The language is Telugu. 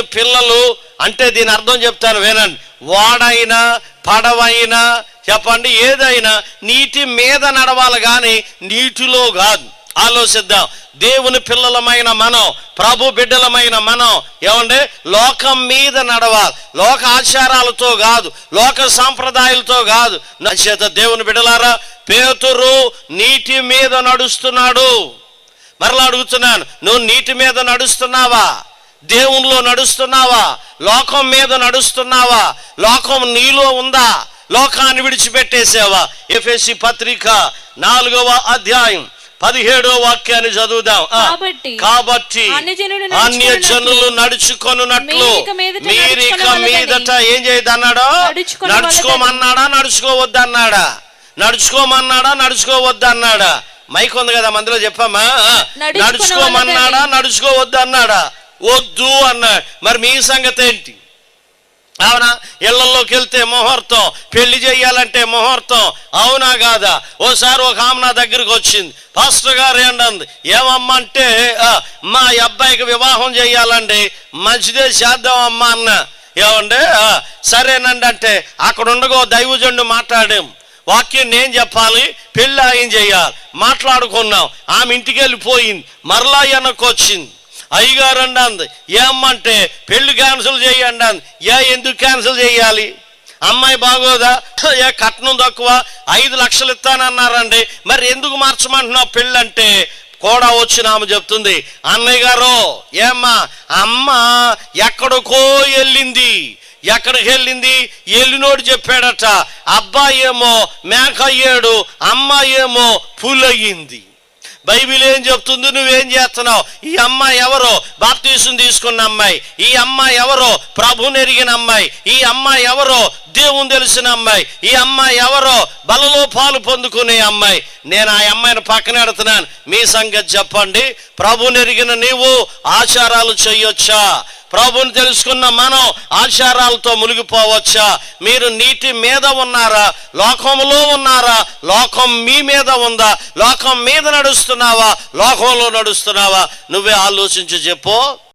దేవుని పిల్లలు అంటే దీని అర్థం చెప్తాను వినండి. వాడైనా పడవైనా చెప్పండి ఏదైనా నీటి మీద నడవాలి కానీ నీటిలో కాదు. ఆలోచిద్దాం. దేవుని పిల్లలమైన మనం ప్రభు బిడ్డలమైన మనం ఏమండి? లోకం మీద నడవాలి. లోక ఆచారాలతో కాదు లోక సాంప్రదాయాలతో కాదు. నా దేవుని బిడ్డలారా పేతురు నీటి మీద నడుస్తున్నాడు. మరలా అడుగుతున్నాను నువ్వు నీటి మీద నడుస్తున్నావా? దేవునిలో నడుస్తున్నావా? లోకం మీద నడుస్తున్నావా? లోకం నీలో ఉందా? లోకాన్ని విడిచిపెట్టేసావా? ఎఫ్ఎస్సి పత్రిక నాలుగవ అధ్యాయం పదిహేడో వాక్యాన్ని చదువుదాం. కాబట్టి అన్య జనులు నడుచుకొనున్నట్లు మీరిక మీదట ఏం చేయదన్నాడో. నడుచుకోమన్నాడా? నడుచుకోవద్దన్నాడా? నడుచుకోమన్నాడా? నడుచుకోవద్దన్నాడా? మైక్ ఉంది కదా మందులో చెప్పమ్మా. నడుచుకోమన్నాడా? నడుచుకోవద్దన్నాడా? వద్దు అన్నాడు. మరి మీ సంగతి ఏంటి? అవునా? ఇళ్ళలోకి వెళ్తే ముహూర్తం పెళ్ళి చేయాలంటే ముహూర్తం. అవునా కాదా? ఓసారి ఒక ఆమె నా దగ్గరికి వచ్చింది. పాస్టర్ గారు ఏంటంది ఏమమ్మా అంటే "ఆ, మా అబ్బాయికి వివాహం చేయాలండి. మంచిదే చేద్దాం అమ్మా అన్న. ఏమండి? "ఆ, సరేనండి అంటే అక్కడ ఉండగో దైవజండు మాట్లాడాం. వాక్యం నేను చెప్పాలి పెళ్ళి ఆయన చేయాలి. మాట్లాడుకున్నాం. ఆమె ఇంటికి వెళ్ళిపోయింది. మరలా వెనక్కి వచ్చింది. అయ్యగారు అంది ఏమంటే పెళ్ళి క్యాన్సిల్ చేయండి అంది ఏ ఎందుకు క్యాన్సిల్ చేయాలి? అమ్మాయి బాగోదా? ఏ కట్నం తక్కువ? ఐదు లక్షలు ఇస్తానన్నారండి. మరి ఎందుకు మార్చమంటున్నావు పెళ్ళి అంటే కూడా వచ్చి ఆమె చెప్తుంది. అన్నయ్య గారు ఏమ్మా అమ్మ ఎక్కడికో వెళ్ళింది. ఎక్కడికి వెళ్ళింది? ఎల్లినోడు చెప్పాడట. అబ్బాయి ఏమో మేక అయ్యాడు అమ్మాయి ఏమో పులయ్యింది. బైబిల్ ఏం చెప్తుంది? నువ్వేం చేస్తున్నావు? ఈ అమ్మాయి ఎవరో? బాప్తీసం తీసుకున్న అమ్మాయి. ఈ అమ్మాయి ఎవరో? ప్రభు నెరిగిన అమ్మాయి. ఈ అమ్మాయి ఎవరో? దేవుని తెలిసిన అమ్మాయి. ఈ అమ్మాయి ఎవరో? బలలో పాలు పొందుకునే అమ్మాయి. నేను ఆ అమ్మాయిని పక్కన ఎడుతున్నాను మీ సంగతి చెప్పండి. ప్రభు నెరిగిన నీవు ఆచారాలు చెయ్యొచ్చా ప్రభుని తెలుసుకున్న మనం ఆచారాలతో మునిగిపోవచ్చా? మీరు నీటి మీద ఉన్నారా? లోకంలో ఉన్నారా? లోకం మీ మీద ఉందా? లోకం మీద నడుస్తున్నావా? లోకంలో నడుస్తున్నావా? నువ్వే ఆలోచించి చెప్పు.